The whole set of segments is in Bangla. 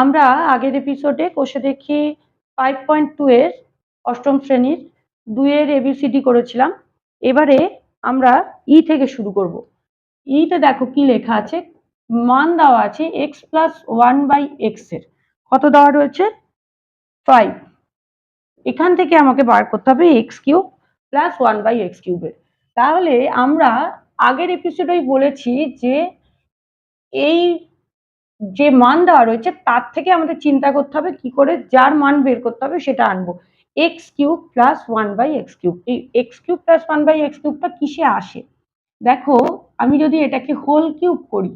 আমরা আগের এপিসোডে কোষে দেখি ফাইভ পয়েন্ট টু এর অষ্টম শ্রেণির দুইয়ের এবিসিডি করেছিলাম। এবারে আমরা ই থেকে শুরু করব। ইতে দেখো কি লেখা আছে? মান দেওয়া আছে এক্স প্লাস ওয়ান বাই এক্সের। কত দেওয়া রয়েছে? ফাইভ এখান থেকে আমাকে বার করতে হবে x cube plus one by x কিউবের। তাহলে আমরা আগের এপিসোডেই বলেছি যে এই যে মান দেওয়া রয়েছে, তার থেকে আমাদের চিন্তা করতে হবে কি করে যার মান বের করতে হবে সেটা আনব। X cube plus one by x cube এই x cube plus one by x কিউবটা কিসে আসে? দেখো, আমি যদি এটাকে হোল কিউব করি,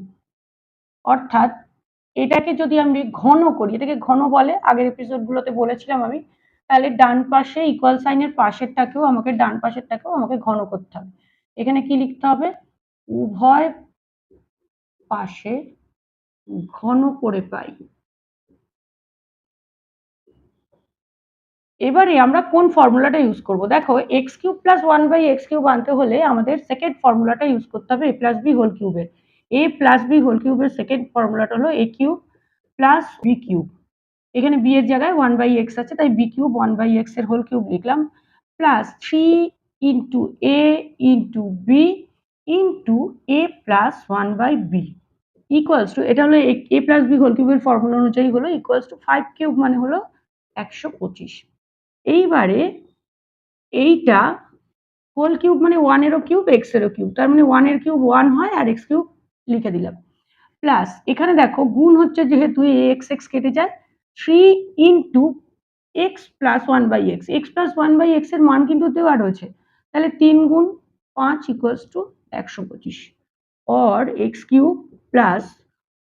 অর্থাৎ এটাকে যদি আমি ঘন করি, এটাকে ঘন বলে, আগের এপিসোডগুলোতে বলেছিলাম আমি, তাহলে ডান পাশে ইকুয়াল সাইনের পাশেরটাকেও আমাকে, ডান পাশেরটাকেও আমাকে ঘন করতে হবে। এখানে কি লিখতে হবে? উভয় পাশে ঘন করে পাই। এবারে আমরা কোন ফর্মুলাটা ইউজ করব? দেখো x cube plus one by x cube আনতে হলে আমাদের সেকেন্ড ফর্মুলাটা ইউজ করতে হবে এ প্লাস বি হোল কিউবের এ প্লাস বি হোল কিউবের সেকেন্ড ফর্মুলাটা হলো a cube plus b cube এখানে বি এর জায়গায় ওয়ান বাই এক্স আছে, তাই বি কিউব ওয়ান বাই এক্সের হোল কিউব লিখলাম। Plus three into a into b into a plus one by b equals to এটা হলো এ প্লাস বি হোল কিউবের ফর্মুলা অনুযায়ী হলো ইকুয়ালস টু ফাইভ কিউব মানে হলো একশো পঁচিশ। এইবারে এইটা হোল কিউব মানে ওয়ানেরও কিউব এক্সেরও কিউব তার মানে ওয়ানের কিউব ওয়ান হয় আর এক্স কিউব লিখে দিলাম। প্লাস এখানে দেখো গুণ হচ্ছে যেহেতু এক্স এক্স কেটে যায় three into x plus one by x x plus one by এক্সের মান কিন্তু দেওয়া রয়েছে, তাহলে তিন গুণ পাঁচ ইকুয়ালস টু একশো পঁচিশ। Or x cube plus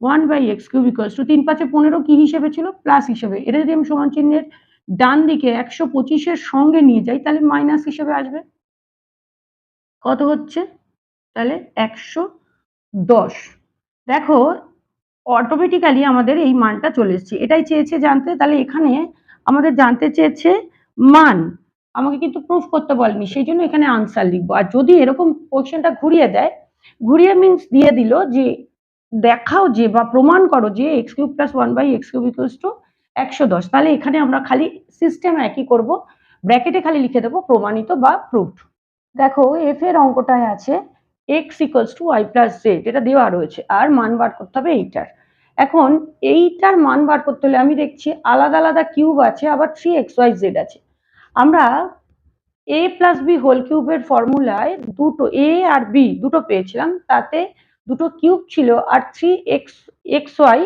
one by x cube equals to তিন পাঁচে পনেরো কি হিসেবে ছিল? প্লাস হিসেবে। এটা যদি আমি সমান চিহ্নের ডান দিকে একশো পঁচিশের সঙ্গে নিয়ে যাই, তাহলে মাইনাস হিসেবে আসবে। কত হচ্ছে? তাহলে একশো দশ। দেখো অটোমেটিক্যালি আমাদের এই মানটা চলে এসছে। এটাই চেয়েছে জানতে, তাহলে এখানে আমাদের জানতে চেয়েছে মান। আমাকে কিন্তু প্রুফ করতে বলেনি, সেই জন্য এখানে আনসার লিখব। আর যদি এরকম কোয়েশ্চেনটা ঘুরিয়ে দেয়, ঘুরিয়ে মিন্স দিয়ে দিল যে দেখাও যে বা প্রমাণ করো যে x cube plus one by x cube equals to একশো দশ। তাহলে এখানে আমরা খালি সিস্টেম একই করব ব্র্যাকেটে খালি লিখে দেবো প্রমাণিত বা প্রুফড দেখো এফ এর অঙ্কটায় আছে x equals to y plus z এটা দেওয়া রয়েছে, আর মান বার করতে হবে এইটার। এখন এইটার মান বার করতে হলে আমি দেখছি আলাদা আলাদা কিউব আছে, আবার থ্রি এক্স ওয়াই জেড আছে। আমরা এ প্লাস বি হোল কিউবের ফর্মুলায় দুটো এ আর বি দুটো পেয়েছিলাম, তাতে দুটো কিউব ছিল আর three x x y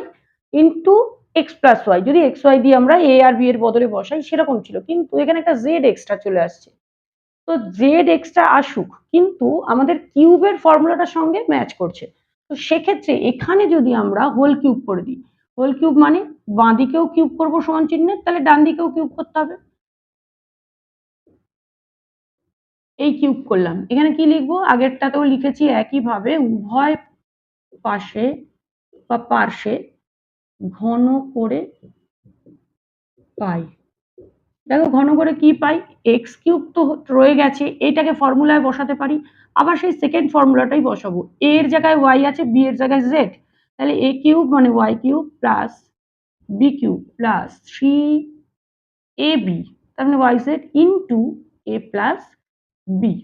into x plus y যদি এক্স ওয়াই দিয়ে আমরা এ আর বি এর বদলে বসাই, সেরকম ছিল। কিন্তু এখানে একটা জেড এক্সট্রা চলে আসছে। তো জেড এক্সট্রা আসুক, কিন্তু আমাদের কিউবের ফর্মুলাটার সঙ্গে ম্যাচ করছে। তো সেক্ষেত্রে এখানে যদি আমরা হোল কিউব করে দিই হোল কিউব মানে বাঁ দিকেও কিউব করব সমান চিহ্নের তাহলে ডান দিকেও কিউব করতে হবে। এই কিউব করলাম। এখানে কি লিখব? আগেরটাতেও লিখেছি একইভাবে উভয় পাশে বা পার্শ্বে ঘন করে পাই। দেখো ঘন করে কি পাই? এক্স কিউব তো রয়ে গেছে, এটাকে ফর্মুলায় বসাতে পারি। আবার সেই সেকেন্ড ফর্মুলাটাই বসাবো। এ এর জায়গায় ওয়াই আছে বি এর জায়গায় জেড তাহলে এ কিউব মানে y cube plus b cube plus three a b তার মানে y z into a plus b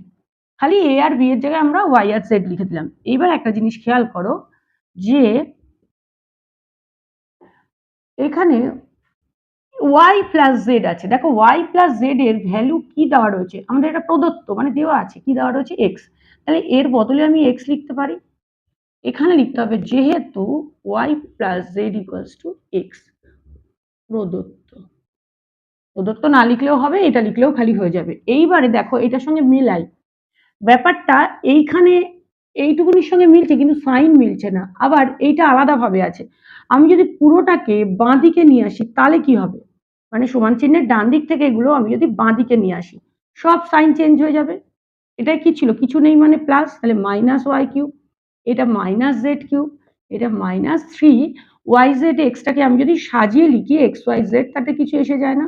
খালি এ আর বি এর জায়গায় আমরা ওয়াই আর জেড লিখে দিলাম। এইবার একটা জিনিস খেয়াল করো যে এখানে ওয়াই প্লাস জেড আছে। দেখো ওয়াই প্লাস জেড এর ভ্যালু কি দেওয়া রয়েছে? আমাদের এটা প্রদত্ত মানে দেওয়া আছে। কি দেওয়া রয়েছে? এক্স তাহলে এর বদলে আমি এক্স লিখতে পারি। এখানে লিখতে হবে যেহেতু y plus z equals to x প্রদত্ত। প্রদত্ত না লিখলেও হবে, এটা লিখলেও খালি হয়ে যাবে। এইবারে দেখো এটার সঙ্গে মিলাই। ব্যাপারটা এইখানে এইটুকুনির সঙ্গে মিলছে কিন্তু সাইন মিলছে না। আবার এইটা আলাদাভাবে আছে। আমি যদি পুরোটাকে বাঁ দিকে নিয়ে আসি, তাহলে কি হবে? মানে সমান চিহ্নের ডান দিক থেকে এগুলো আমি যদি বাঁ দিকে নিয়ে আসি, সব সাইন চেঞ্জ হয়ে যাবে। এটা কি ছিল? কিছু নেই মানে প্লাস, তাহলে মাইনাস ওয়াই কিউব, এটা মাইনাস জেড কিউব, এটা মাইনাস থ্রি, ওয়াই জেড এক্সটাকে আমি যদি সাজিয়ে লিখি, এক্স ওয়াই জেড তাতে কিছু এসে যায় না।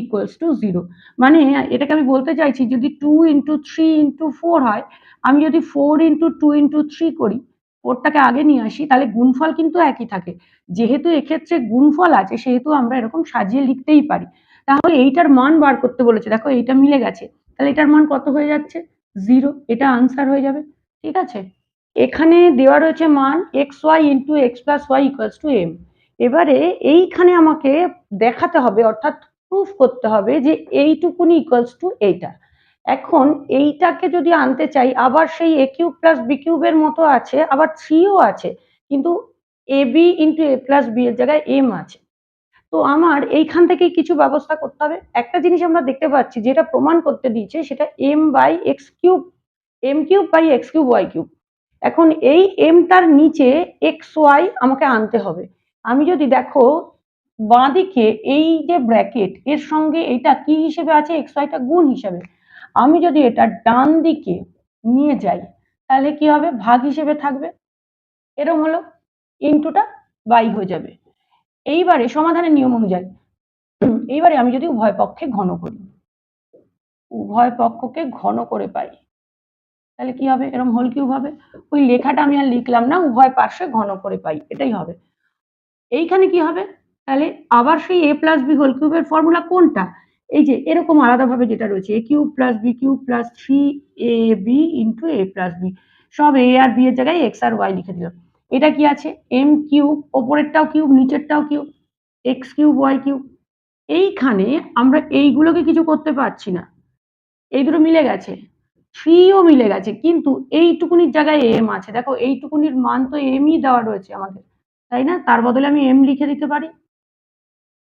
ইকুয়ালস টু জিরো মানে এটাকে আমি বলতে চাইছি, যদি two into three into four হয়, আমি যদি four into two into three করি ফোরটাকে আগে নিয়ে আসি, তাহলে গুণফল কিন্তু একই থাকে। যেহেতু এক্ষেত্রে গুণফল আছে, সেহেতু আমরা এরকম সাজিয়ে লিখতেই পারি। তাহলে এইটার মান বার করতে বলেছে, দেখো এইটা মিলে গেছে। তাহলে এটার মান কত হয়ে যাচ্ছে? জিরো এটা আনসার হয়ে যাবে। ঠিক আছে? এখানে দেওয়া রয়েছে মান x y into x plus y equals to m এবারে এইখানে আমাকে দেখাতে হবে, অর্থাৎ প্রুফ করতে হবে যে এইটুকুনি ইকুয়ালস টু এইটা। এখন এইটাকে যদি আনতে চাই, আবার সেই এ কিউব প্লাস বি কিউবের মতো আছে, আবার থ্রিও আছে, কিন্তু a b into a plus b এর জায়গায় এম আছে। তো আমার এইখান থেকেই কিছু ব্যবস্থা করতে হবে। একটা জিনিস আমরা দেখতে পাচ্ছি, যেটা প্রমাণ করতে দিয়েছে, সেটা m by x cube m cube by x cube y cube এখন এই এমটার নিচে এক্স ওয়াই আমাকে আনতে হবে। আমি যদি দেখো বাঁদিকে এই যে ব্র্যাকেট এর সঙ্গে এটা কি হিসেবে আছে? এক্স ওয়াইটা গুণ হিসেবে। আমি যদি এটা ডান দিকে নিয়ে যাই, তাহলে কি হবে? ভাগ হিসেবে থাকবে। এরকম হলো ইন্টুটা বাই হয়ে যাবে। এইবারে সমাধানের নিয়ম অনুযায়ী, এইবারে আমি যদি উভয় পক্ষে ঘন করি, উভয় পক্ষকে ঘন করে পাই, তাহলে কি হবে? এরকম হোল কিউব হবে। ওই লেখাটা আমি আর লিখলাম না, উভয় পার্শ্বে ঘন করে পাই, এটাই হবে। এইখানে কি হবে? তাহলে আবার সেই এ প্লাস বি হোল কিউবের ফর্মুলা কোনটা? এই যে এরকম আলাদাভাবে যেটা রয়েছে a cube plus b cube plus three a b into a plus b সব এ আর বি এর জায়গায় এক্স আর ওয়াই লিখে দিলাম। এটা কি আছে? এম কিউব ওপরেরটাও cube নিচেরটাও cube x cube y cube এইখানে আমরা এইগুলোকে কিছু করতে পারছি না। এই দুটো মিলে গেছে। থ্রিও মিলে গেছে, কিন্তু এইটুকুনির জায়গায় এম আছে। দেখো, এইটুকুনির মান তো এমই দেওয়া রয়েছে আমাদের। তাই না? তার বদলে আমি এম লিখে দিতে পারি।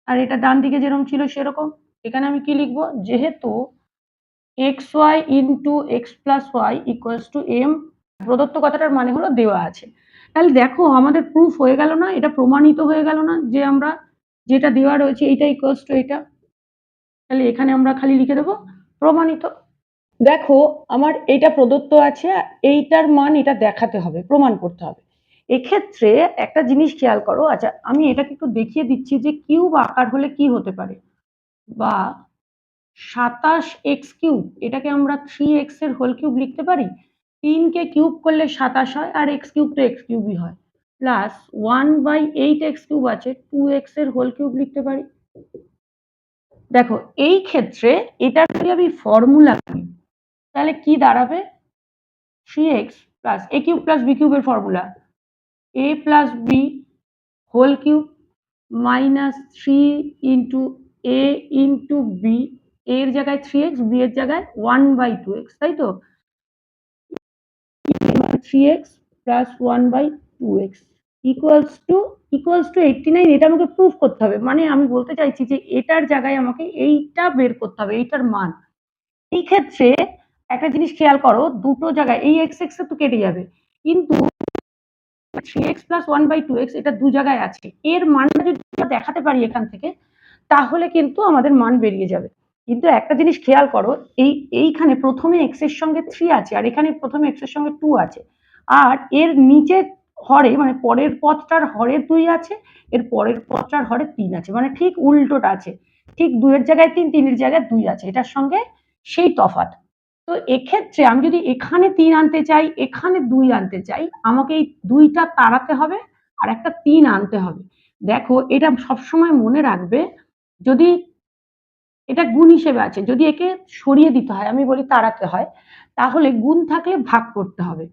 আর এটা ডান দিকে যেরকম ছিল সেরকম। এখানে আমি কি লিখব? যেহেতু x y into x plus y equals to m প্রদত্ত কথাটার মানে হলো দেওয়া আছে। তাহলে দেখো, আমাদের প্রুফ হয়ে গেল না, এটা প্রমাণিত হয়ে গেল না যে আমরা যেটা দেওয়া রয়েছে এইটা ইকুয়ালস টু এটা তাহলে এখানে আমরা খালি লিখে দেবো, প্রমাণিত। দেখো, আমার এইটা প্রদত্ত আছে, এইটার মান এটা দেখাতে হবে, প্রমাণ করতে হবে। এক্ষেত্রে একটা জিনিস খেয়াল করো আচ্ছা আমি এটাকে একটু দেখিয়ে দিচ্ছি যে কিউব আকার হলে কি হতে পারে। বা সাতাশ এক্স কিউব, এটাকে আমরা থ্রি এক্সের হোল কিউব লিখতে পারি? তিনকে কিউব করলে সাতাশ হয় আর এক্স কিউব তো এক্স কিউবই হয়। Plus one by eight x cube আছে টু এক্সের হোল কিউব লিখতে পারি। দেখো, এই ক্ষেত্রে এটা যদি আমি ফর্মুলা করি, তাহলে কি দাঁড়াবে? Three x plus a cube plus b কিউবের formula a plus b whole cube minus three into a into b এর জায়গায় থ্রি এক্স বি এর জায়গায় ওয়ান বাই টু এক্স তাই তো? Three x plus one by two x equals to equals to eighty nine এটা আমাকে প্রুফ করতে হবে। মানে আমি বলতে চাইছি যে এটার জায়গায় আমাকে এইটা বের করতে হবে, এইটার মান। এই ক্ষেত্রে একটা জিনিস খেয়াল করো, দুটো জায়গায়, এই এক্স এক্স তো কেটে যাবে। কিন্তু three x plus one by two x এটা দু জায়গায় আছে। এর মানটা যদি আমরা দেখাতে পারি এখান থেকে, তাহলে কিন্তু আমাদের মান বেরিয়ে যাবে। কিন্তু একটা জিনিস খেয়াল করো, এই, এইখানে প্রথমে এক্সের সঙ্গে থ্রি আছে আর এখানে প্রথমে এক্সের সঙ্গে টু আছে। আর এর নিচে হরে মানে পরের পথটার হরে দুই আছে, এর পরের পথটার হরে তিন আছে। মানে ঠিক উল্টোটা আছে। ঠিক দুইয়ের জায়গায় তিন, তিনের জায়গায় দুই আছে। এটার সঙ্গে সেই তফাৎ। তো এক্ষেত্রে আমি যদি এখানে তিন আনতে চাই, এখানে দুই আনতে চাই, আমাকে এই দুইটা তাড়াতে হবে আর একটা তিন আনতে হবে। দেখো, এটা সবসময় মনে রাখবে, যদি এটা গুণ হিসেবে আছে, যদি একে সরিয়ে দিতে হয়, আমি বলি তাড়াতে হয়, তাহলে গুণ থাকলে ভাগ করতে হবে।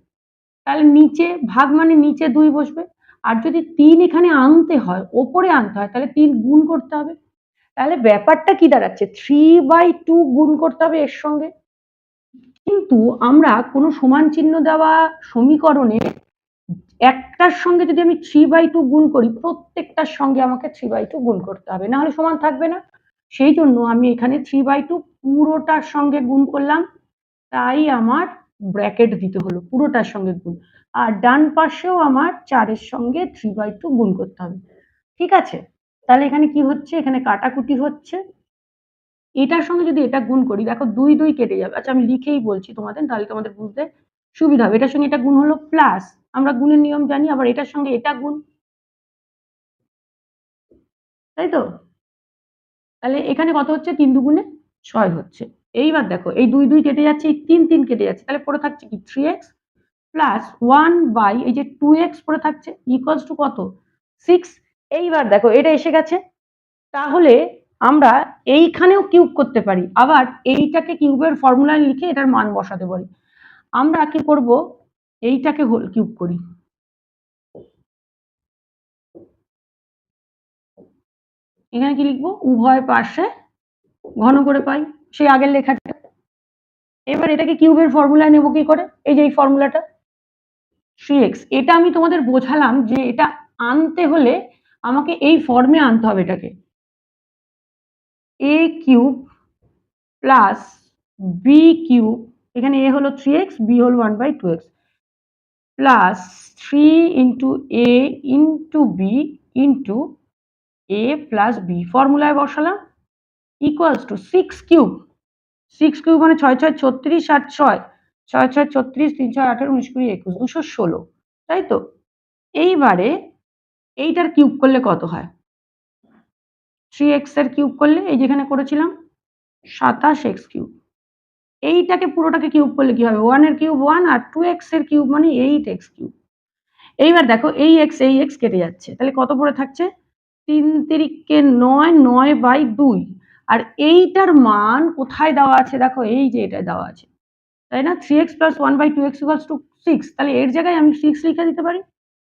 তাহলে নিচে ভাগ মানে নিচে দুই বসবে, আর যদি তিন এখানে আনতে হয়, ওপরে আনতে হয়, তাহলে তিন গুণ করতে হবে। তাহলে ব্যাপারটা কি দাঁড়াচ্ছে? থ্রি বাই টু গুণ করতে হবে এর সঙ্গে। কিন্তু আমরা কোনো সমান চিহ্ন দেওয়া সমীকরণে একটার সঙ্গে যদি আমি থ্রি বাই টু গুণ করি, প্রত্যেকটার সঙ্গে আমাকে থ্রি বাই টু গুণ করতে হবে। না হলে সমান থাকবে না। সেই জন্য আমি এখানে থ্রি বাই টু পুরোটার সঙ্গে গুণ করলাম। তাই আমার ব্র্যাকেট দিতে হলো, পুরোটার সঙ্গে গুণ। আর ডান পাশেও আমার চারের সঙ্গে থ্রি বাই টু গুণ করতে হবে। ঠিক আছে? তাহলে এখানে কি হচ্ছে? এখানে কাটাকুটি হচ্ছে। এটার সঙ্গে যদি এটা গুণ করি, দেখো দুই দুই কেটে যাবে। আচ্ছা আমি লিখেই বলছি তোমাদের, তাহলে তোমাদের বুঝতে সুবিধা হবে। এটার সঙ্গে এটা গুণ হলো প্লাস আমরা গুণের নিয়ম জানি, আবার এটার সঙ্গে এটা গুণ। তাই তো? তাহলে এখানে কত হচ্ছে? তিন দুগুণে ছয় হচ্ছে। এইবার দেখো, এই দুই দুই কেটে যাচ্ছে, এই তিন তিন কেটে যাচ্ছে। তাহলে পড়ে থাকছে কি? Three x plus one by এই যে টু এক্স পড়ে থাকছে ইকুয়ালস টু কত? সিক্স এইবার দেখো, এটা এসে গেছে। তাহলে আমরা এইখানেও কিউব করতে পারি। আবার এইটাকে কিউবের ফর্মুলায় লিখে এটার মান বসাতে পারি। আমরা কি করব? এইটাকে হোল কিউব করি। এখানে কি লিখব? উভয় পাশে ঘন করে পাই। সেই আগের লেখাটা। এবার এটাকে কিউবের ফর্মুলা নেব কি করে? এই যে এই ফর্মুলাটা থ্রি এক্স এটা আমি তোমাদের বোঝালাম যে এটা আনতে হলে আমাকে এই ফর্মে আনতে হবে এটাকে। A cube plus b cube এখানে এ হলো থ্রি এক্স বি হল one by two x plus three into a into b into a plus b ফর্মুলায় বসালাম। Equals to six cube six cube মানে ছয় ছয় ছত্রিশ আর ছয়। ছয় ছয় ছত্রিশ, তিন ছয় আঠেরো, উনিশ কুড়ি একুশ, দুশো ষোলো। তাই তো? এইবারে এইটার কিউব করলে কত হয়? থ্রি এক্সের কিউব করলে, এই যেখানে করেছিলাম, সাতাশ এক্স কিউব এইটাকে, পুরোটাকে কিউব করলে কি হবে? ওয়ানের কিউব ওয়ান আর টু এক্সের কিউব মানে এইট এক্স কিউব এইবার দেখো, এই এক্স এই এক্স কেটে যাচ্ছে। তাহলে কত পড়ে থাকছে? তিন তিরিককে নয় নয় বাই দুই। আর এইটার মান কোথায় দেওয়া আছে? দেখো, এই যে এটা দেওয়া আছে। তাই না? Three x plus one by two x equals to six তাহলে এর জায়গায় আমি সিক্স লিখে দিতে পারি।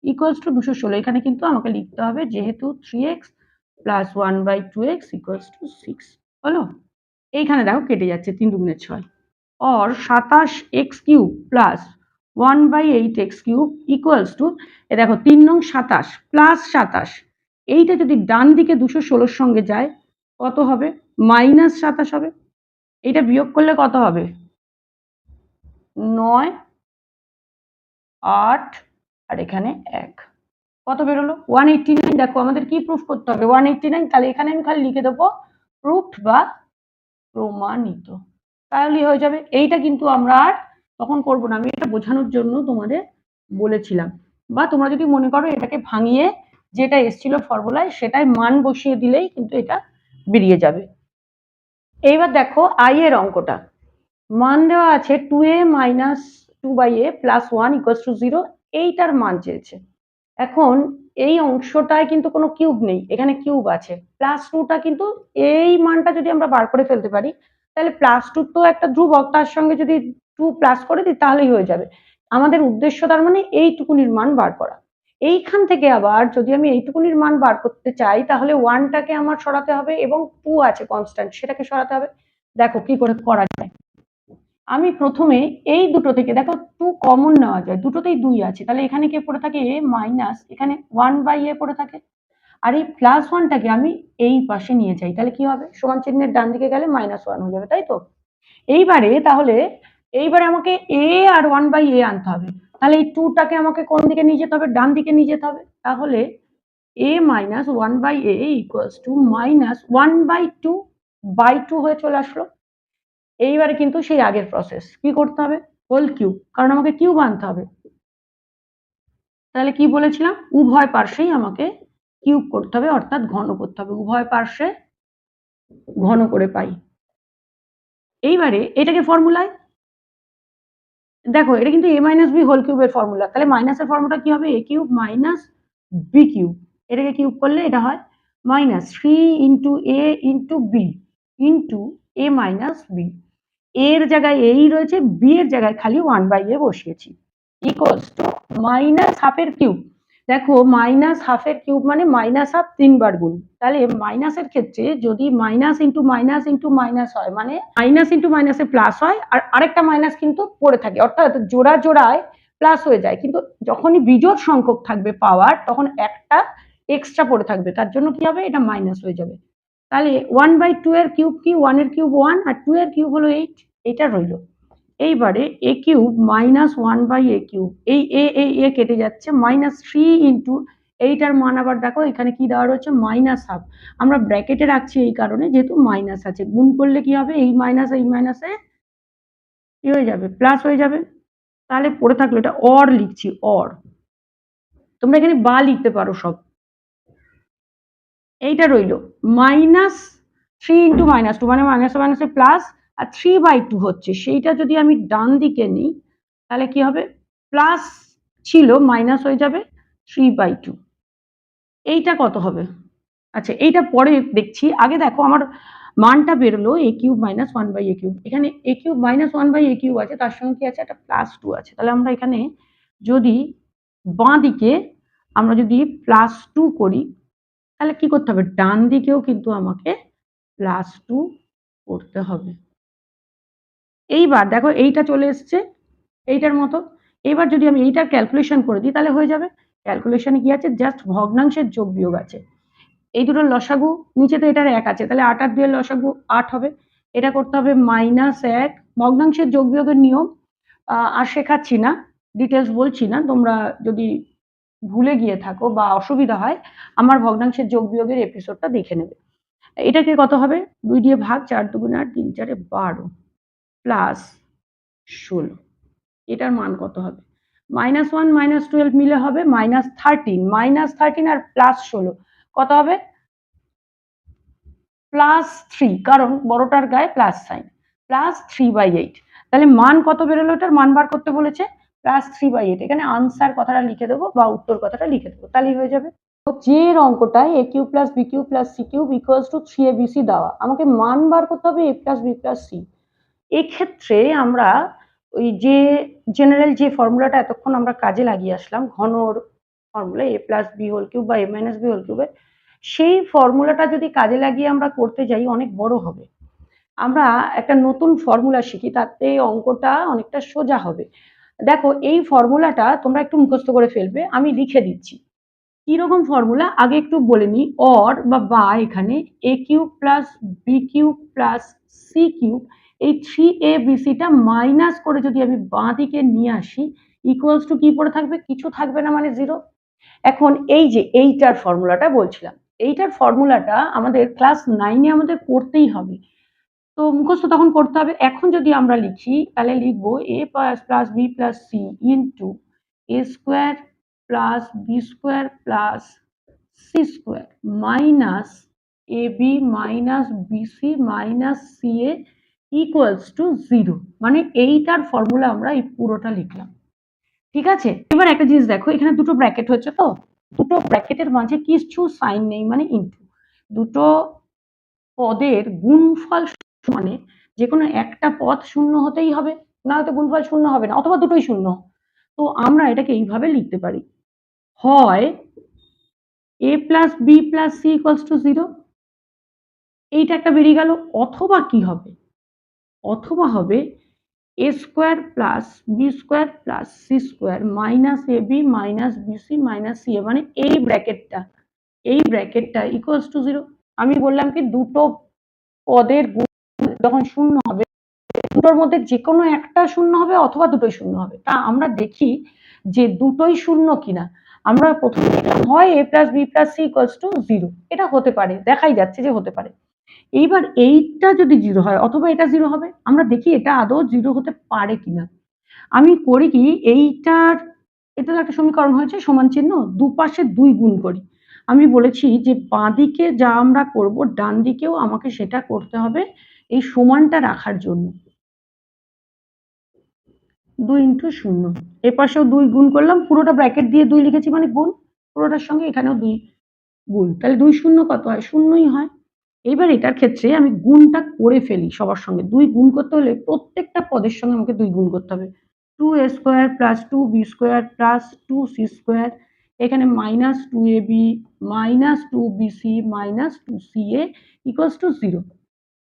ইকুয়ালস টু দুশো ষোলো। এখানে কিন্তু আমাকে লিখতে হবে, যেহেতু three x plus one by two x equals to six হলো? এইখানে দেখো কেটে যাচ্ছে তিন দুগুণে ছয়। অর সাতাশ x cube plus one by eight x cube equals to a দেখো তিন নং সাতাশ প্লাস সাতাশ। এইটা যদি ডান দিকে দুশো ষোলোর সঙ্গে যায়, কত হবে? মাইনাস সাতাশ হবে। এইটা বিয়োগ করলে কত হবে? নয়, আট, আর এখানে এক। কত বেরোলো? ওয়ান এইটটি নাইন দেখো, আমাদের কি প্রুফ করতে হবে? ওয়ান এইটটি নাইন তাহলে এখানে আমি খালি লিখে দেবো প্রুফড বা প্রমাণিত। তাহলে হয়ে যাবে, এইটা কিন্তু আমরা আর তখন করব না। আমি এটা বোঝানোর জন্য তোমাদের বলেছিলাম। বা তোমরা যদি মনে করো এটাকে ভাঙিয়ে যেটা এসছিল ফর্মুলায় সেটাই মান বসিয়ে দিলেই কিন্তু এটা বেরিয়ে যাবে। এইবার দেখো আই এর অঙ্কটা। মান দেওয়া আছে two a minus two by a plus one equals to zero এইটার মান চেয়েছে। এখন এই অংশটায় কিন্তু কোনো কিউব নেই, এখানে কিউব আছে। প্লাস টুটা কিন্তু এই মানটা যদি আমরা বার করে ফেলতে পারি, তাহলে প্লাস টু তো একটা ধ্রুবক, তার সঙ্গে যদি টু প্লাস করে দিই তাহলেই হয়ে যাবে। আমাদের উদ্দেশ্য তার মানে এইটুকুনির মান বার করা। এইখান থেকে আবার যদি আমি এইটুকুনির মান বার করতে চাই, তাহলে ওয়ানটাকে আমার সরাতে হবে এবং টু আছে কনস্ট্যান্ট সেটাকে সরাতে হবে। দেখো কি করে করা যায়। আমি প্রথমে এই দুটো থেকে, দেখো টু কমন নেওয়া যায়, দুটোতেই দুই আছে, তাহলে এখানে কে পড়ে থাকে? এ মাইনাস এখানে ওয়ান বাই এ পড়ে থাকে। আর এই প্লাস ওয়ানটাকে আমি এই পাশে নিয়ে যাই, তাহলে কি হবে? সমান চিহ্নের ডান দিকে গেলে মাইনাস ওয়ান হয়ে যাবে, তাই তো? এইবারে তাহলে, এইবারে আমাকে এ আর ওয়ান বাই এ আনতে হবে। তাহলে এই টুটাকে আমাকে কোন দিকে নিয়ে যেতে হবে? ডান দিকে নিয়ে যেতে হবে। তাহলে a minus one by a equals to minus one by two by two হয়ে চলে আসলো। এইবারে কিন্তু সেই আগের প্রসেস কি করতে হবে? হোল কিউব কারণ আমাকে কিউব আনতে হবে। তাহলে কি বলেছিলাম? উভয় পার্শ্বেই আমাকে কিউব করতে হবে, অর্থাৎ ঘন করতে হবে। উভয় পার্শ্বে ঘন করে পাই। এইবারে এটাকে ফর্মুলায় দেখো, এটা কিন্তু এ মাইনাস বি হোল কিউবের ফর্মুলা তাহলে মাইনাসের ফর্মুলা কি হবে? A cube minus b cube এটাকে কিউব করলে এটা হয় minus three into a into b into a minus b এর জায়গায় এই রয়েছে বি এর জায়গায় খালি ওয়ান বাই এ বসিয়েছি। ইকুয়ালস টু মাইনাস হাফের কিউব দেখো মাইনাস হাফের কিউব মানে মাইনাস হাফ তিনবার গুণ। তাহলে মাইনাসের ক্ষেত্রে যদি minus into minus into minus হয় মানে মাইনাস ইন্টু মাইনাসে প্লাস হয়, আর আরেকটা মাইনাস কিন্তু পড়ে থাকে। অর্থাৎ জোড়া জোড়ায় প্লাস হয়ে যায়। কিন্তু যখনই বিজোড় সংখ্যক থাকবে পাওয়ার তখন একটা এক্সট্রা পড়ে থাকবে। তার জন্য কি হবে? এটা মাইনাস হয়ে যাবে। তাহলে ওয়ান বাই টু এর কিউব কি? ওয়ানের কিউব ওয়ান আর টু এর কিউব হলো এইট এটা রইল। এইবারে A cube minus one by A cube এই এ এ এ কেটে যাচ্ছে মাইনাস থ্রি ইন্টু এইটার মান আবার দেখো, এখানে কি দেওয়া রয়েছে? মাইনাস হাফ আমরা ব্র্যাকেটে রাখছি এই কারণে, যেহেতু মাইনাস আছে। গুণ করলে কি হবে? এই মাইনাস এই মাইনাসে কি হয়ে যাবে? প্লাস হয়ে যাবে। তাহলে পড়ে থাকল এটা অর লিখছি অর তোমরা এখানে বা লিখতে পারো সব। এইটা রইল। Minus three into minus two মানে মাইনাস মাইনাসে প্লাস, আর থ্রি বাই টু হচ্ছে। সেইটা যদি আমি ডান দিকে নিই, তাহলে কি হবে? প্লাস ছিল, মাইনাস হয়ে যাবে থ্রি বাই টু। এইটা কত হবে? আচ্ছা এইটা পরে দেখছি। আগে দেখো, আমার মানটা বেরোলো, A cube minus one by A cube. এখানে A cube minus one by A cube আছে, তার সঙ্গে কি আছে? একটা প্লাস টু আছে। তাহলে আমরা এখানে যদি বাঁ দিকে আমরা যদি প্লাস টু করি তাহলে কি করতে হবে? ডান দিকেও কিন্তু আমাকে প্লাস টু করতে হবে। এইবার দেখো এইটা চলে এসছে, এইটার মতো। এইবার যদি আমি এইটার ক্যালকুলেশন করে দিই, তাহলে হয়ে যাবে। ক্যালকুলেশনে কি আছে? জাস্ট ভগ্নাংশের যোগ বিয়োগ আছে। এই দুটোর লসাগু, নিচে তো এটার এক আছে। তাহলে আট আর দুয়ের লসাগু আট হবে। এটা করতে হবে মাইনাস এক। ভগ্নাংশের যোগ বিয়োগের নিয়ম আর শেখাচ্ছি না। ডিটেলস বলছি না। তোমরা যদি ভুলে গিয়ে থাকো বা অসুবিধা হয়, আমার ভগ্নাংশের যোগ বিয়োগের এপিসোডটা দেখে নেবে। এটাকে কত হবে? দুই দিয়ে ভাগ, চার দুগুণে আট, তিন চারে বারো প্লাস ষোলো। এটার মান কত হবে? মাইনাস ওয়ান মাইনাস টুয়েলভ মিলে হবে মাইনাস থার্টিন মাইনাস থার্টিন আর প্লাস ষোলো। কত হবে? প্লাস থ্রি কারণ বড়টার গায়ে plus sign plus three by eight তাহলে মান কত বেরোলো? এটার মান বার করতে বলেছে। প্লাস থ্রি বাই এইট এখানে আনসার কথাটা লিখে দেবো বা উত্তর কথাটা লিখে দেবো, তাহলেই হয়ে যাবে। তো যে অঙ্কটায় A cube plus B cube plus C cube equals to three A B C দেওয়া, আমাকে মান বার করতে হবে A plus B plus C এক্ষেত্রে আমরা ওই যে জেনারেল যে ফর্মুলাটা এতক্ষণ আমরা কাজে লাগিয়ে আসলাম, ঘনর formula A plus B whole cube বা এ মাইনাস বি হোল কিউবের সেই ফর্মুলাটা যদি কাজে লাগিয়ে আমরা করতে যাই, অনেক বড় হবে। আমরা একটা নতুন ফর্মুলা শিখি, তাতে অঙ্কটা অনেকটা সোজা হবে। দেখো, এই ফর্মুলাটা তোমরা একটু মুখস্থ করে ফেলবে, আমি লিখে দিচ্ছি। কীরকম ফর্মুলা আগে একটু বলে নিই। অর বা বা এখানে A cube plus B cube plus C cube এই থ্রি এ বিসিটা মাইনাস করে যদি আমি বাঁ দিকে নিয়ে আসি ইকুয়ালস টু কি পড়ে থাকবে? কিছু থাকবে না মানে জিরো এখন এই যে এইটার ফর্মুলাটা বলছিলাম, এইটার ফর্মুলাটা আমাদের ক্লাস নাইনে আমাদের করতেই হবে। তো মুখস্থ তখন করতে হবে। এখন যদি আমরা লিখি, তাহলে লিখব A plus plus B plus C into A square plus B square plus C square minus A B minus BC minus C A equals to zero মানে এইটার ফর্মুলা আমরা এই পুরোটা লিখলাম। ঠিক আছে? এবার একটা জিনিস দেখো, এখানে দুটো ব্র্যাকেট হচ্ছে তো? দুটো ব্র্যাকেটের মাঝে কিছু সাইন নেই মানে ইন্টু দুটো পদের গুণফল মানে যে কোনো একটা পথ শূন্য হতেই হবে, না হয়তো গুণফল শূন্য হবে না, অথবা দুটোই শূন্য। তো আমরা এটাকে এইভাবে লিখতে পারি। হয় A plus B plus C equals to zero এইটা একটা বেরিয়ে গেল, অথবা কি হবে? অথবা হবে A square plus B square plus C square minus A B minus BC minus C A মানে এই ব্র্যাকেটটা এই ব্র্যাকেটটা ইকুয়ালস টু জিরো আমি বললাম কি, দুটো পদের যখন শূন্য হবে। দুটোর মধ্যে যে কোনো একটা শূন্য হবে অথবা দুটোই শূন্য হবে। তা আমরা দেখি যে দুটোই শূন্য কিনা। আমরা প্রথমে হয় A plus B plus C equals to zero এটা হতে পারে, দেখাই যাচ্ছে যে হতে পারে। এইবার এইটা যদি জিরো হয়, অথবা এটা জিরো হবে, আমরা দেখি এটা আদৌ জিরো হতে পারে কিনা। আমি করি কি, এইটার, এটা একটা সমীকরণ হয়েছে, সমান চিহ্ন, দুপাশে দুই গুণ করি। আমি বলেছি যে বাঁ দিকে যা আমরা করব ডান দিকেও আমাকে সেটা করতে হবে। এই সমানটা রাখার জন্য। দুই ইন্টু শূন্য। এ পাশেও দুই গুণ করলাম, পুরোটা ব্র্যাকেট দিয়ে দুই লিখেছি মানে গুণ। পুরোটার সঙ্গে এখানেও দুই গুণ। তাহলে দুই শূন্য কত হয়? শূন্যই হয়। এবার এটার ক্ষেত্রে আমি গুণটা করে ফেলি সবার সঙ্গে। দুই গুণ করতে হলে প্রত্যেকটা পদের সঙ্গে আমাকে দুই গুণ করতে হবে। Two A square plus two B square plus two C square এখানে minus two A B minus two B C minus two C A equals to zero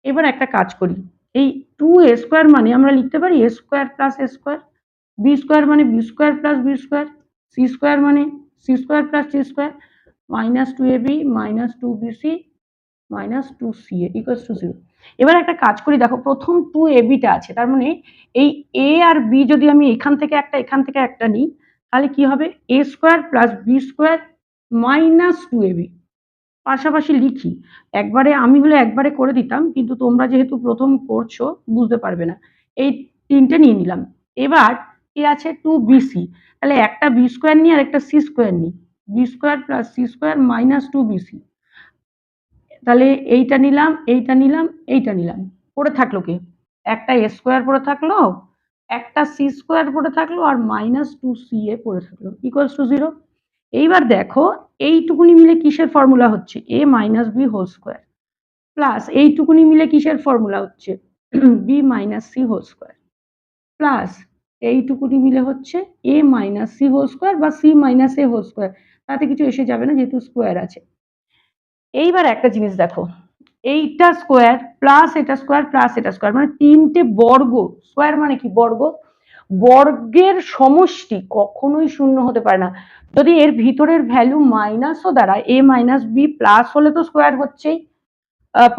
এবার একটা কাজ করি। এই টু এ স্কোয়ার মানে আমরা লিখতে পারি A square plus A square B square মানে B square plus B square C square মানে C square plus C square minus two A B minus two B C minus two C A equals to zero এবার একটা কাজ করি, দেখো প্রথম টু এ বিটা আছে, তার মানে এই এ আর বি যদি আমি এখান থেকে একটা, এখান থেকে একটা নিই, তাহলে কি হবে? A square plus B square minus two A B পাশাপাশি লিখি। একবারে আমি হলে একবারে করে দিতাম, কিন্তু তোমরা যেহেতু প্রথম করছ বুঝতে পারবে না। এই তিনটে নিয়ে নিলাম। এবার কি আছে টু বিসি তাহলে একটা বি স্কোয়ার নিই আর একটা সি স্কোয়ার নিই। B square plus C square minus two BC তাহলে এইটা নিলাম এইটা নিলাম এইটা নিলাম। পড়ে থাকল কে? একটা এ স্কোয়ার পড়ে থাকল, একটা সি স্কোয়ার পড়ে থাকল, আর মাইনাস টু সি এ পড়ে থাকল। ইকুয়ালস টু জিরো এইবার দেখো, এইটুকুনি মিলে কিসের ফর্মুলা হচ্ছে? A minus B whole square plus এইটুকুনি মিলে কিসের ফর্মুলা হচ্ছে? B minus C whole square plus এইটুকুনি মিলে হচ্ছে A minus C whole square বা C minus A whole square তাতে কিছু এসে যাবে না যেহেতু স্কোয়ার আছে। এইবার একটা জিনিস দেখো। এইটা স্কোয়ার প্লাস এটা স্কোয়ার প্লাস এটা স্কোয়ার মানে তিনটে বর্গ। স্কোয়ার মানে কি? বর্গ। বর্গের সমষ্টি কখনোই শূন্য হতে পারে না। যদি এর ভিতরের ভ্যালু মাইনাসও দাঁড়ায় এ মাইনাস বি প্লাস হলে তো স্কোয়ার হচ্ছেই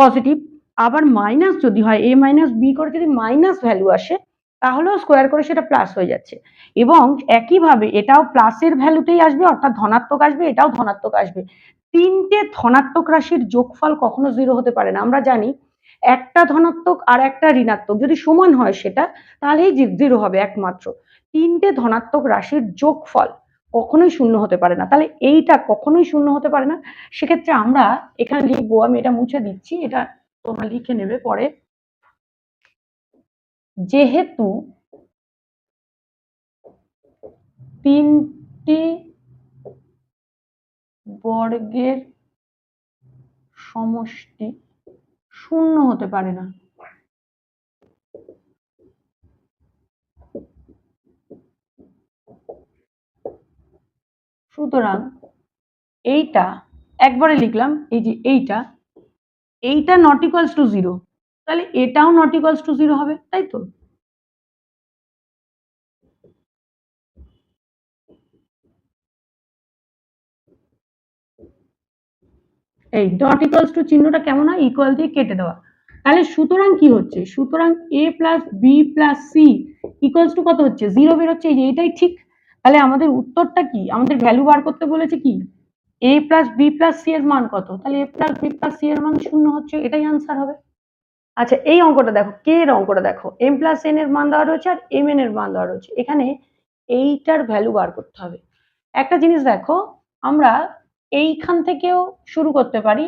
পজিটিভ আবার মাইনাস যদি হয় এ মাইনাস বি করে যদি মাইনাস ভ্যালু আসে, তাহলেও স্কোয়ার করে সেটা প্লাস হয়ে যাচ্ছে। এবং একইভাবে এটাও প্লাসের ভ্যালুতেই আসবে, অর্থাৎ ধনাত্মক আসবে, এটাও ধনাত্মক আসবে। তিনটে ধনাত্মক রাশির যোগফল কখনো জিরো হতে পারে না। আমরা জানি একটা ধনাত্মক আর একটা ঋণাত্মক। যদি সমান হয় সেটা, তাহলেই জিরো হবে একমাত্র। তিনটে ধনাত্মক রাশির যোগফল কখনোই শূন্য হতে পারে না। তাহলে এইটা কখনোই শূন্য হতে পারে না। সেক্ষেত্রে আমরা এখানে লিখব, আমি এটা মুছে দিচ্ছি, এটা তোমরা লিখে নেবে পরে। যেহেতু তিনটি বর্গের সমষ্টি শূন্য হতে পারে না। সুতরাং এইটা, একবারে লিখলাম, এই যে এইটা এইটা নট ইকলস টু জিরো তাহলে এটাও নট ইকলস টু জিরো হবে, তাই তো? এই ডট ইকুয়ালস টু চিহ্নটা কেমন হয়? ইকুয়াল দিয়ে কেটে দেওয়া। তাহলে সুতরাং কি হচ্ছে? সুতরাং A plus B plus C equals to কত হচ্ছে? জিরো বেরোচ্ছে। এই যে এটাই ঠিক। তাহলে আমাদের উত্তরটা কি? আমাদের ভ্যালু বার করতে বলেছে কি? A plus B plus C এর মান কত? তাহলে A plus B plus C এর মান শূন্য হচ্ছে। এটাই আনসার হবে। আচ্ছা এই অঙ্কটা দেখো। কে এর অঙ্কটা দেখো। এম প্লাস এন এর মান দেওয়া রয়েছে আর এম এন এর মান দেওয়া রয়েছে। এখানে এইটার ভ্যালু বার করতে হবে। একটা জিনিস দেখো। আমরা এইখান থেকেও শুরু করতে পারি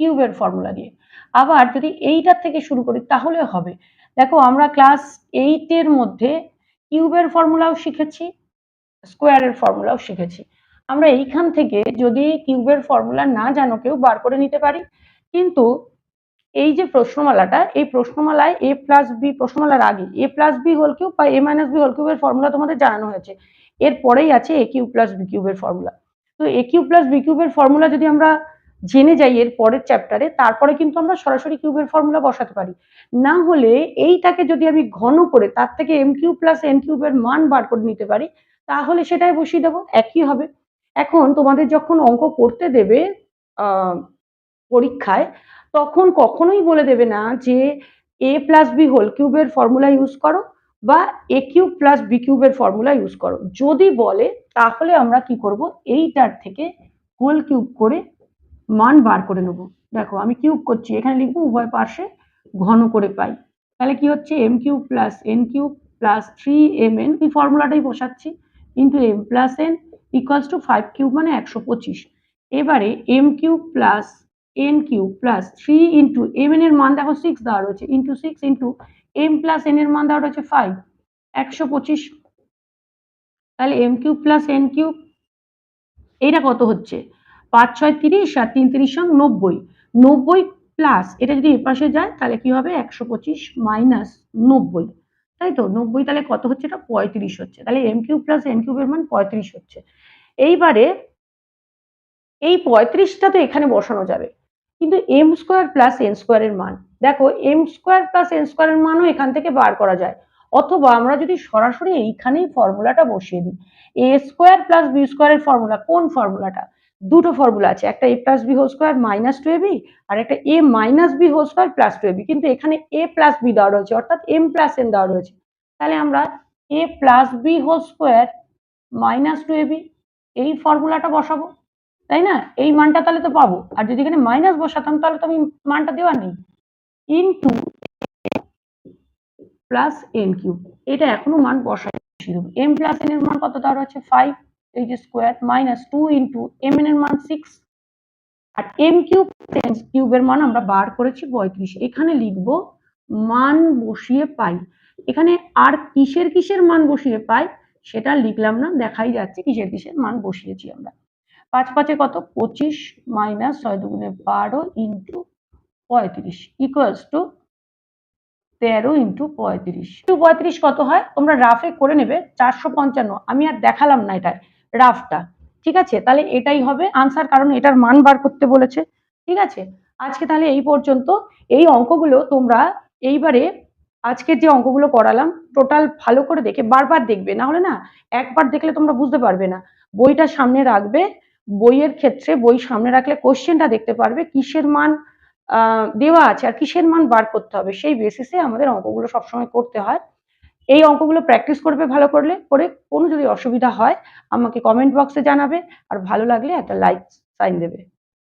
কিউবের ফর্মুলা দিয়ে। আবার যদি এইটার থেকে শুরু করি, তাহলে হবে। দেখো, আমরা ক্লাস এইটের মধ্যে কিউবের ফর্মুলাও শিখেছি স্কোয়ারের ফর্মুলাও শিখেছি। আমরা এইখান থেকে যদি কিউবের ফর্মুলা না জানো, কেউ বার করে নিতে পারি। কিন্তু এই যে প্রশ্নমালাটা, এই প্রশ্নমালায় এ প্লাস বি প্রশ্নমালার আগে A plus B whole cube বা এ মাইনাস বি হোল কিউবের ফর্মুলা তোমাদের জানানো হয়েছে। এরপরেই আছে এ কিউব প্লাস বি কিউবের ফর্মুলা তো এ কিউ প্লাস বি কিউবের ফর্মুলা যদি আমরা জেনে যাই এর পরের চ্যাপ্টারে তারপরে কিন্তু আমরা সরাসরি কিউবের ফর্মুলা বসাতে পারি। না হলে এইটাকে যদি আমি ঘন করে, তার থেকে এম কিউ প্লাস এন কিউবের মান বার করে নিতে পারি, তাহলে সেটাই বসিয়ে দেবো, একই হবে। এখন তোমাদের যখন অঙ্ক করতে দেবে পরীক্ষায়, তখন কখনোই বলে দেবে না যে এ প্লাস বি হোল কিউবের ফর্মুলা ইউজ করো। বা এ কিউব প্লাস বি কিউবের ফর্মুলা ইউজ করো। যদি বলে, তাহলে আমরা কি করব? এইটার থেকে হোল কিউব করে মান বার করে নেব। দেখো, আমি কিউব করছি, এখানে লিখব উভয় পাশে ঘন করে পাই। তাহলে কি হচ্ছে? M cube plus N cube plus three M N এই ফর্মুলাটাই বসাচ্ছি। Into M plus N equals to five cube মানে একশো পঁচিশ। এবারে M cube plus N cube plus three into M N এর মান দেখো সিক্স দেওয়া রয়েছে। Into six into M plus N এর মান দেওয়া রয়েছে ফাইভ একশো পঁচিশ। তাহলে M cube plus N cube এইটা কত হচ্ছে? পাঁচ ছয় তিরিশ আর তিন তিরিশ সঙ্গে নব্বই। নব্বই প্লাস এটা যদি এপাশে যায়, তাহলে কি হবে? একশো পঁচিশ মাইনাস নব্বই। তাই তো? নব্বই তাহলে কত হচ্ছে? এটা পঁয়ত্রিশ হচ্ছে। তাহলে এম কিউব প্লাস এন কিউবের মান পঁয়ত্রিশ হচ্ছে। এইবারে এই পঁয়ত্রিশটা তো এখানে বসানো যাবে। কিন্তু এম স্কোয়ার প্লাস এন স্কোয়ারের মান দেখো এম স্কোয়ার প্লাস এন স্কোয়ারের মানও এখান থেকে বার করা যায়। অথবা আমরা যদি সরাসরি এইখানেই ফর্মুলাটা বসিয়ে দিই। এ স্কোয়ার প্লাস বি স্কোয়ারের ফর্মুলা, কোন ফর্মুলাটা? দুটো ফর্মুলা আছে, একটা A plus B whole square minus two AB আর একটা A minus B whole square plus two AB কিন্তু এখানে এ প্লাস বি দেওয়া রয়েছে, অর্থাৎ এম প্লাস এন দেওয়া রয়েছে। তাহলে আমরা A plus B whole square minus two AB এই ফর্মুলাটা বসাবো, তাই না? এই মানটা তাহলে তো পাবো। আর যদি এখানে মাইনাস বসাতাম, তাহলে তো আমি মানটা দেওয়ার নেই। ইন্টু প্লাস এন কিউব এটা এখনও মান বসাই এম প্লাস এন এর মান কত দেওয়া রয়েছে ফাইভ এই যে square minus two into M N এর মান সিক্স আর এম কিউব কিউবের মান আমরা বার করেছি পঁয়ত্রিশ। এখানে লিখব মান বসিয়ে পাই। এখানে আর কিসের কিসের মান বসিয়ে পাই? সেটা লিখলাম না, দেখাই যাচ্ছে কিসের কিসের মান বসিয়েছি আমরা। পাঁচ পাঁচে কত? পঁচিশ মাইনাস ছয় দুগুণে বারো ইন্টু পঁয়ত্রিশ ইকুয়ালস টু তেরো ইন্টু পঁয়ত্রিশ। টু পঁয়ত্রিশ কত হয়? তোমরা রাফে করে নেবে, চারশো পঞ্চান্ন। আমি আর দেখালাম না এটা রাফটা ঠিক আছে? তাহলে এটাই হবে আনসার কারণ এটার মান বার করতে বলেছে। ঠিক আছে? আজকে তাহলে এই পর্যন্ত। এই অঙ্কগুলো তোমরা এইবারে আজকে যে অঙ্কগুলো করালাম টোটাল ভালো করে দেখে বারবার দেখবে। না হলে না, একবার দেখলে তোমরা বুঝতে পারবে না। বইটা সামনে রাখবে, বইয়ের ক্ষেত্রে বই সামনে রাখলে কোশ্চেনটা দেখতে পারবে, কিসের মান দেওয়া আছে আর কিসের মান বার করতে হবে? সেই বেসিসে আমাদের অঙ্কগুলো সবসময় করতে হয়। এই অঙ্কগুলো প্র্যাকটিস করবে ভালো করলে, করে কোনো যদি অসুবিধা হয়, আমাকে কমেন্ট বক্সে জানাবে। আর ভালো লাগলে একটা লাইক সাইন দেবে।